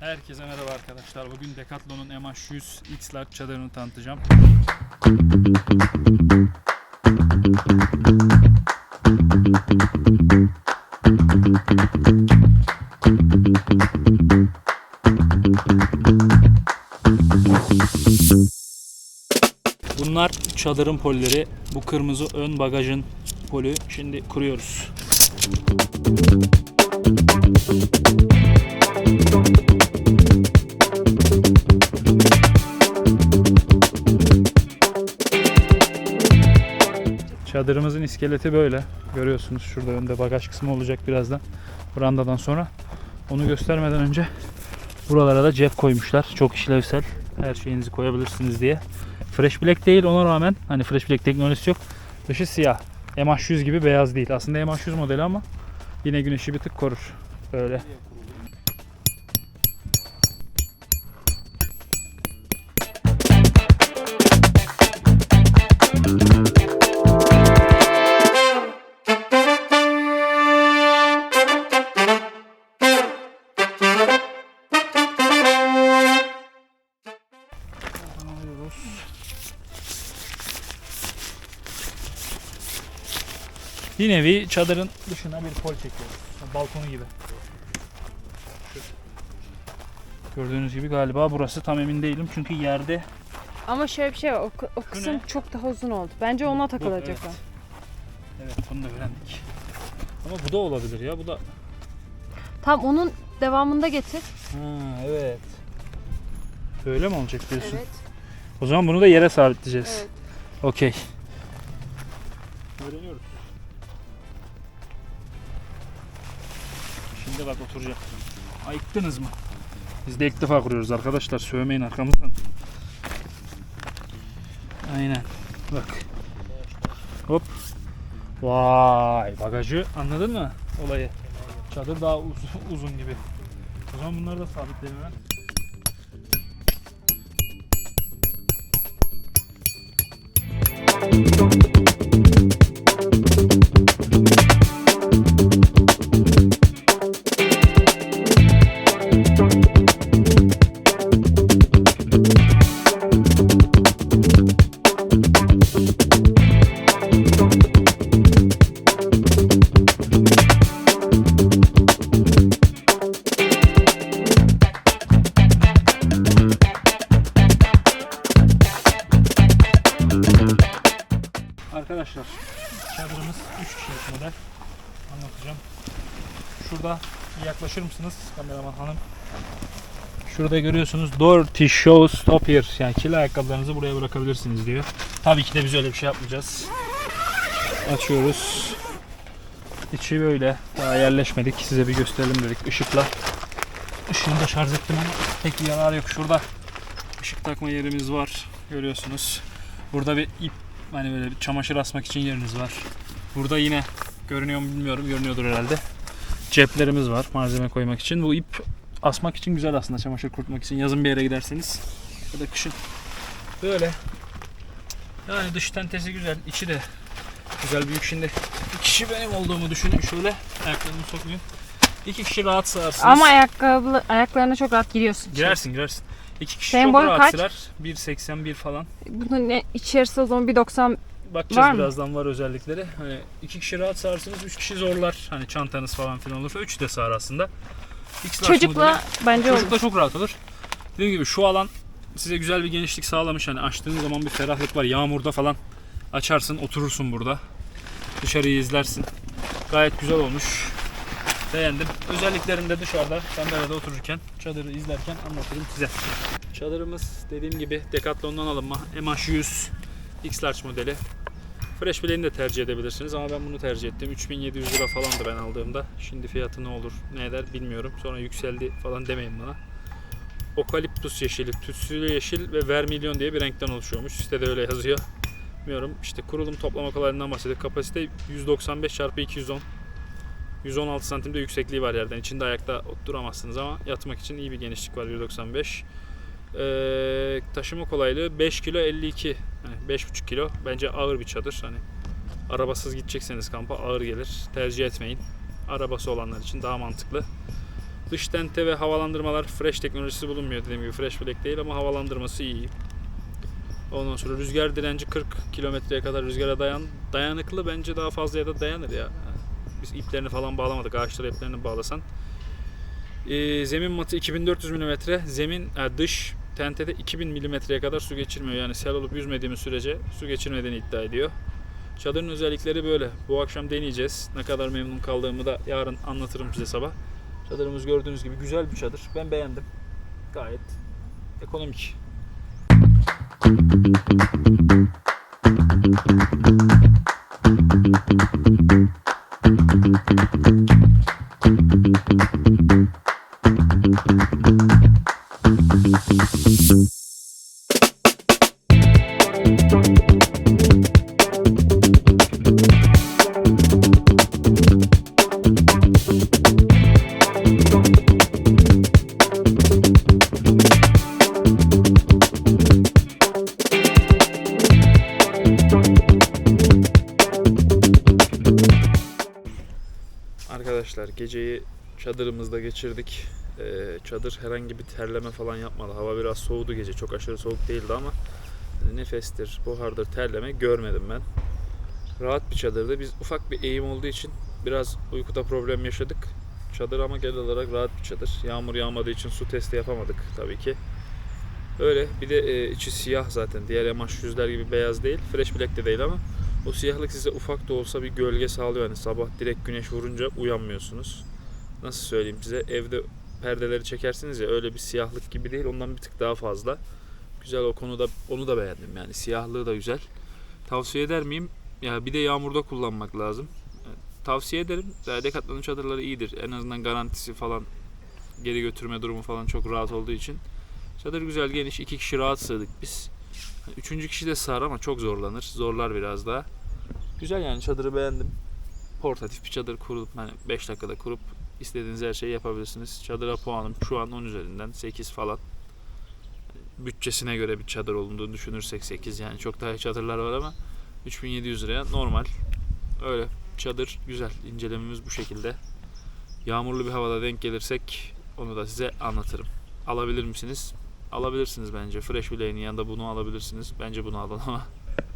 Herkese merhaba arkadaşlar. Bugün Decathlon'un MH100 X Large çadırını tanıtacağım. Bunlar çadırın polileri. Bu kırmızı ön bagajın poli. Şimdi kuruyoruz. Çadırımızın iskeleti böyle. Görüyorsunuz şurada önde bagaj kısmı olacak birazdan. Brandadan sonra. Onu göstermeden önce buralara da cep koymuşlar. Çok işlevsel. Her şeyinizi koyabilirsiniz diye. Fresh Black değil ona rağmen hani Fresh Black teknolojisi yok. Dışı siyah. MH100 gibi beyaz değil. Aslında MH100 modeli ama yine güneşi bir tık korur. Böyle. Bir nevi çadırın dışına bir pol çekiyoruz. Balkonu gibi. Gördüğünüz gibi galiba burası tam emin değilim çünkü yerde Ama şöyle bir şey var. O, kı- o kısım ne? çok daha uzun oldu. Bence ona takılacaklar. evet. Evet bunu da öğrendik. Ama bu da olabilir ya bu da. Tam onun devamında getir. Ha evet. Böyle mi olacak diyorsun? Evet. O zaman bunu da yere sabitleyeceğiz. Evet. Okey. Öğreniyoruz. Şimdi bak oturacak. Ayıktınız mı? Biz de ilk defa kuruyoruz arkadaşlar. Sövmeyin arkamızdan. Aynen. Bak. Hop. Vay bagajı anladın mı olayı? Çadır daha uz- uzun gibi. O zaman bunları da sabitleyelim hemen. Arkadaşlar çadırımız 3 kişilik model. Anlatacağım. Şurada yaklaşır mısınız kameraman hanım? Şurada görüyorsunuz door to show stop here. Yani kirli ayakkabılarınızı buraya bırakabilirsiniz diyor. Tabii ki de biz öyle bir şey yapmayacağız. Açıyoruz. İçi böyle. Daha yerleşmedik. Size bir gösterelim dedik ışıkla. Işığını da şarj ettim ama pek bir yararı yok. Şurada ışık takma yerimiz var. Görüyorsunuz. Burada bir ip Hani böyle bir çamaşır asmak için yeriniz var. Burada yine görünüyor mu bilmiyorum. Görünüyordur herhalde. Ceplerimiz var malzeme koymak için. Bu ip asmak için güzel aslında çamaşır kurutmak için. Yazın bir yere giderseniz ya da kışın. Böyle. Yani dış tentesi güzel. içi de güzel büyük. Şimdi bir kişi benim olduğumu düşünün. Şöyle ayaklarımı sokmayayım. İki kişi rahat sığarsınız. Ama ayakkabı ayaklarına çok rahat giriyorsun. Girersin girersin. İki kişi Senin çok boyun rahat kaç? sığar. 1.81 falan. Bunun ne içerisi o zaman bir 90 Bakacağız Var mı? birazdan var özellikleri. Hani iki kişi rahat sağarsınız, üç kişi zorlar. Hani çantanız falan filan olursa üç de sığar aslında. X large çocukla bence modeli- olur. çocukla çok rahat olur. Dediğim gibi şu alan size güzel bir genişlik sağlamış. Hani açtığınız zaman bir ferahlık var. Yağmurda falan açarsın, oturursun burada. Dışarıyı izlersin. Gayet güzel olmuş. Beğendim. Özelliklerini de dışarıda kamerada otururken, çadırı izlerken anlatırım size. Çadırımız dediğim gibi Decathlon'dan alınma MH100 X Large modeli. Fresh Blade'ini de tercih edebilirsiniz ama ben bunu tercih ettim. 3700 lira falandı ben aldığımda. Şimdi fiyatı ne olur ne eder bilmiyorum. Sonra yükseldi falan demeyin bana. Okaliptus yeşili, tütsülü yeşil ve vermilyon diye bir renkten oluşuyormuş. Sitede öyle yazıyor. Bilmiyorum. İşte kurulum toplama kolaylığından bahsediyor. Kapasite 195 çarpı 210. 116 santimde yüksekliği var yerden. İçinde ayakta duramazsınız ama yatmak için iyi bir genişlik var 195. Ee, taşıma kolaylığı 5 kilo 52 yani 5,5 kilo bence ağır bir çadır hani arabasız gidecekseniz kampa ağır gelir tercih etmeyin arabası olanlar için daha mantıklı Dış tente ve havalandırmalar fresh teknolojisi bulunmuyor dediğim gibi fresh black değil ama havalandırması iyi. Ondan sonra rüzgar direnci 40 kilometreye kadar rüzgara dayan dayanıklı bence daha fazla ya da dayanır ya. Biz iplerini falan bağlamadık. Ağaçlara iplerini bağlasan. Ee, zemin matı 2400 mm. Zemin e, dış tentede 2000 mm'ye kadar su geçirmiyor. Yani sel olup yüzmediğimiz sürece su geçirmediğini iddia ediyor. Çadırın özellikleri böyle. Bu akşam deneyeceğiz. Ne kadar memnun kaldığımı da yarın anlatırım size sabah. Çadırımız gördüğünüz gibi güzel bir çadır. Ben beğendim. Gayet ekonomik. Arkadaşlar geceyi çadırımızda geçirdik. Ee, çadır herhangi bir terleme falan yapmadı. Hava biraz soğudu gece. Çok aşırı soğuk değildi ama nefestir, buhardır, terleme görmedim ben. Rahat bir çadırdı. Biz ufak bir eğim olduğu için biraz uykuda problem yaşadık. Çadır ama genel olarak rahat bir çadır. Yağmur yağmadığı için su testi yapamadık tabii ki. Öyle. Bir de e, içi siyah zaten. Diğer yamaç yüzler gibi beyaz değil. Fresh black de değil ama o siyahlık size ufak da olsa bir gölge sağlıyor. Yani sabah direkt güneş vurunca uyanmıyorsunuz. Nasıl söyleyeyim size? Evde perdeleri çekersiniz ya öyle bir siyahlık gibi değil. Ondan bir tık daha fazla. Güzel o konuda onu da beğendim yani. Siyahlığı da güzel. Tavsiye eder miyim? Ya bir de yağmurda kullanmak lazım. Tavsiye ederim. Decathlon'un çadırları iyidir. En azından garantisi falan geri götürme durumu falan çok rahat olduğu için. Çadır güzel geniş. iki kişi rahat sığdık biz. Üçüncü kişi de sığar ama çok zorlanır. Zorlar biraz daha. Güzel yani çadırı beğendim. Portatif bir çadır kurup hani 5 dakikada kurup istediğiniz her şeyi yapabilirsiniz. Çadıra puanım şu an 10 üzerinden 8 falan. Bütçesine göre bir çadır olduğunu düşünürsek 8 yani çok daha çadırlar var ama 3700 liraya normal. Öyle çadır güzel. İncelememiz bu şekilde. Yağmurlu bir havada denk gelirsek onu da size anlatırım. Alabilir misiniz? Alabilirsiniz bence. Fresh Blade'in yanında bunu alabilirsiniz. Bence bunu alın ama